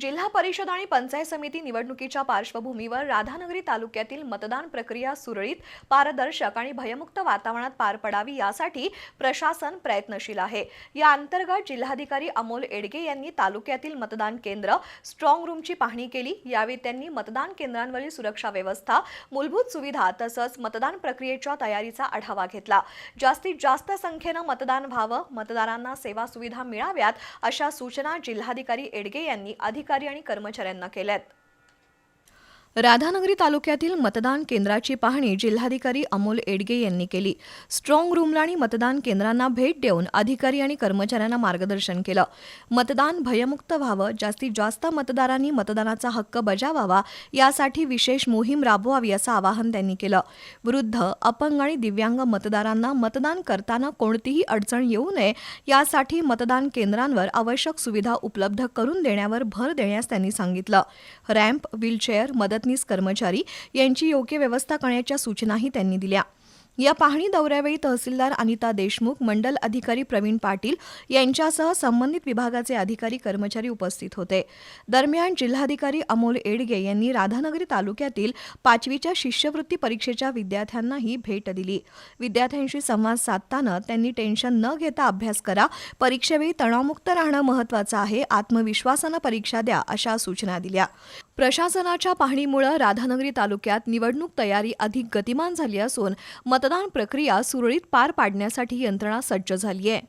जिल्हा परिषद आणि पंचायत समिती निवडणुकीच्या पार्श्वभूमीवर राधानगरी तालुक्यातील मतदान प्रक्रिया सुरळीत पारदर्शक आणि भयमुक्त वातावरणात पार पडावी यासाठी प्रशासन प्रयत्नशील आहे. या अंतर्गत जिल्हाधिकारी अमोल एडगे यांनी तालुक्यातील मतदान केंद्र स्ट्रॉंग रूमची पाहणी केली. यावेळी त्यांनी मतदान केंद्रांवरील सुरक्षा व्यवस्था मूलभूत सुविधा तसंच मतदान प्रक्रियेच्या तयारीचा आढावा घेतला. जास्तीत जास्त संख्येनं मतदान व्हावं मतदारांना सेवा सुविधा मिळाव्यात अशा सूचना जिल्हाधिकारी एडगे यांनी अधिक अधिकारी आणि कर्मचाऱ्यांना केल्यात. राधानगरी तालुक्यातील मतदान केंद्राची पाहणी जिल्हाधिकारी अमोल एडगे यांनी केली. स्ट्रॉंग रूमला आणि मतदान केंद्रांना भेट देऊन अधिकारी आणि कर्मचाऱ्यांना मार्गदर्शन केलं. मतदान भयमुक्त व्हावं जास्तीत जास्त मतदारांनी मतदानाचा हक्क बजावावा यासाठी विशेष मोहीम राबवावी असं आवाहन त्यांनी केलं. वृद्ध अपंग आणि दिव्यांग मतदारांना मतदान करताना कोणतीही अडचण येऊ नये यासाठी मतदान केंद्रांवर आवश्यक सुविधा उपलब्ध करून देण्यावर भर देण्यास त्यांनी सांगितलं. रॅम्प व्हीलचेअर मदत सरचिटणीस कर्मचारी यांची योग्य व्यवस्था करण्याच्या सूचनाही त्यांनी दिल्या. या पाहणी दौऱ्यावेळी तहसीलदार अनिता देशमुख मंडल अधिकारी प्रवीण पाटील यांच्यासह संबंधित विभागाचे अधिकारी कर्मचारी उपस्थित होते. दरम्यान जिल्हाधिकारी अमोल एडगे यांनी राधानगरी तालुक्यातील पाचवीच्या शिष्यवृत्ती परीक्षेच्या विद्यार्थ्यांनाही भेट दिली. विद्यार्थ्यांशी संवाद साधताना त्यांनी टेन्शन न घेता अभ्यास करा परीक्षेवेळी तणावमुक्त राहणं महत्त्वाचं आहे आत्मविश्वासानं परीक्षा द्या अशा सूचना दिल्या. प्रशासनाच्या पाहणीमुळे राधानगरी तालुक्यात निवडणूक तयारी अधिक गतिमान झाली असून मतदान प्रक्रिया सुरळीत पार पाडण्यासाठी यंत्रणा सज्ज झाली आहे.